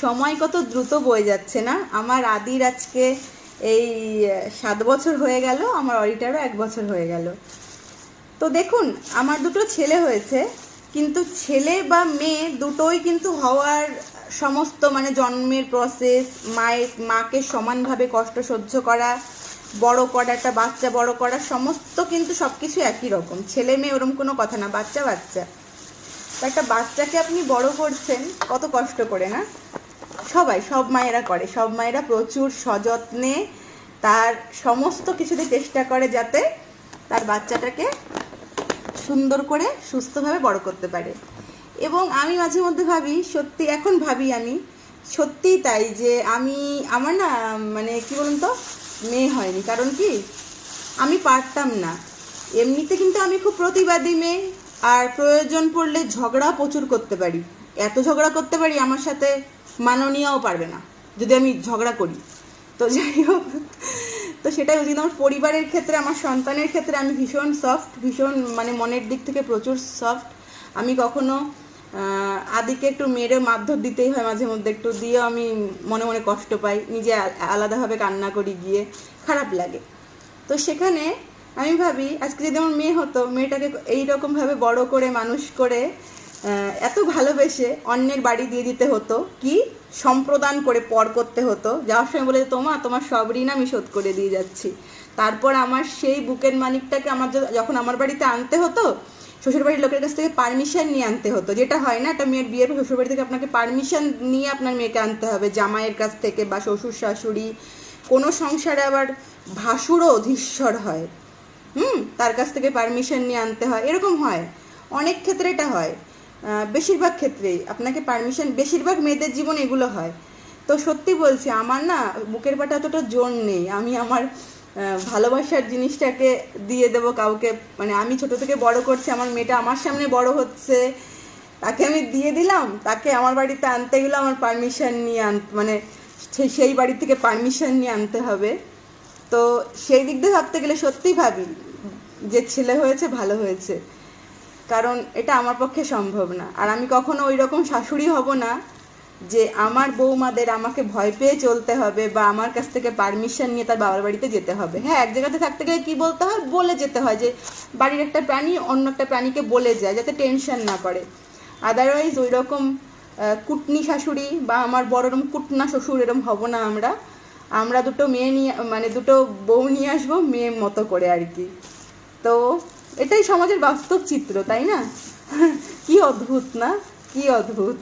সময় কত দ্রুত বয়ে যাচ্ছে না। আমার আদির আজকে এই সাত বছর হয়ে গেল, আমার অরিটারও এক বছর হয়ে গেল। তো দেখুন, আমার দুটো ছেলে হয়েছে, কিন্তু ছেলে বা মেয়ে দুটোই কিন্তু হওয়ার সমস্ত মানে জন্মের প্রসেস মায়ের, মাকে সমানভাবে কষ্ট সহ্য করা, বড় করা একটা বাচ্চা বড় করা, সমস্ত কিন্তু সব কিছু একই রকম। ছেলে মেয়ে ওরকম কোনো কথা না, বাচ্চা বাচ্চা। তো একটা বাচ্চাকে আপনি বড় করছেন, কত কষ্ট করে না? সবাই, সব মায়েরা করে। সব মায়েরা প্রচুর সযত্নে তার সমস্ত কিছুতে চেষ্টা করে যাতে তার বাচ্চাটাকে সুন্দর করে সুস্থভাবে বড় করতে পারে। এবং আমি মাঝে মধ্যে ভাবি, সত্যি, এখন ভাবি আমি, সত্যিই তাই যে আমি, আমার না মানে কি বলুন তো মেয়ে হয়নি। কারণ কি? আমি পারতাম না। এমনিতে কিন্তু আমি খুব প্রতিবাদী মেয়ে, আর প্রয়োজন পড়লে ঝগড়া প্রচুর করতে পারি। এত ঝগড়া করতে পারি আমার সাথে মাননীয়াও পারবে না, যদি আমি ঝগড়া করি। তো যাই হোক, তো সেটাই কিন্তু আমার পরিবারের ক্ষেত্রে, আমার সন্তানের ক্ষেত্রে আমি ভীষণ সফট ভীষণ মানে মনের দিক থেকে প্রচুর সফট আমি কখনো আদিকে একটু মেরে মারধর দিতেই হয় মাঝে মধ্যে, একটু দিয়েও আমি মনে মনে কষ্ট পাই, নিজে আলাদাভাবে কান্না করি, গিয়ে খারাপ লাগে। তো সেখানে আমি ভাবি, আজকে যদি আমার মেয়ে হতো, মেয়েটাকে এইরকমভাবে বড় করে, মানুষ করে এত ভালোবেসে অন্যের বাড়ি দিয়ে দিতে হতো, কি সম্প্রদান করে পর করতে হতো। যাওয়ার সময় বলে তোমা, তোমার সব ঋণ আমি শোধ করে দিয়ে যাচ্ছি। তারপর আমার সেই বুকের মানিকটাকে আমার যখন আমার বাড়িতে আনতে হতো, শ্বশুরবাড়ির লোকের কাছ থেকে পারমিশন নিয়ে আনতে হতো। যেটা হয় না, একটা মেয়ের বিয়ের শ্বশুরবাড়ি থেকে আপনাকে পারমিশন নিয়ে আপনার মেয়েকে আনতে হবে, জামাইয়ের কাছ থেকে বা শ্বশুর, শাশুড়ি। কোনো সংসারে আবার ভাসুরও অধীশ্বর হয়। হুম? তার কাছ থেকে পারমিশন নিয়ে আনতে হয়। এরকম হয়। অনেক ক্ষেত্রে এটা হয়। বেশিরভাগ ক্ষেত্রেই। আপনাকে পারমিশন বেশিরভাগ মেয়েদের জীবনে এগুলো হয়। তো সত্যি বলছি, আমার না বুকের পাটা অতটা জোর নেই। আমি আমার ভালোবাসার জিনিসটাকে দিয়ে দেবো কাউকে। মানে আমি ছোট থেকে বড় করছি, আমার মেয়েটা আমার সামনে বড় হচ্ছে। তাকে আমি দিয়ে দিলাম, তাকে আমার বাড়িতে আনতে গেলে আমার পারমিশন নিয়ে আন মানে সেই- বাড়ি থেকে পারমিশন নিয়ে আনতে হবে। তো সেই দিক দিয়ে ভাবতে গেলে সত্যিই ভাবি, যে ছেলে হয়েছে, ভালো হয়েছে। কারণ এটা আমার পক্ষে সম্ভব না। আর আমি কখনো ওই রকম শাশুড়ি হব না যে আমার বৌমাদের আমাকে ভয় পেয়ে চলতে হবে বা আমার কাছ থেকে পারমিশন নিয়ে তার বাবার বাড়িতে যেতে হবে। হ্যাঁ এক জায়গাতে থাকতে গেলে কি বলতে হয়? বলে যেতে হয় যে বাড়ির একটা প্রাণী অন্য একটা প্রাণীকে বলে যায় যাতে টেনশন না করে আদারওয়াইজ ওই রকম কুটনি শাশুড়ি বা আমার বড় রকম কুটনা শ্বশুর এরকম হব না আমরা। আমরা দুটো মেয়ে নিয়ে মানে দুটো বউ নিয়ে আসব মেয়ে মতো করে আর কি। তো এটাই সমাজের বাস্তব চিত্র তাই না? কি অদ্ভুত না? কি অদ্ভুত?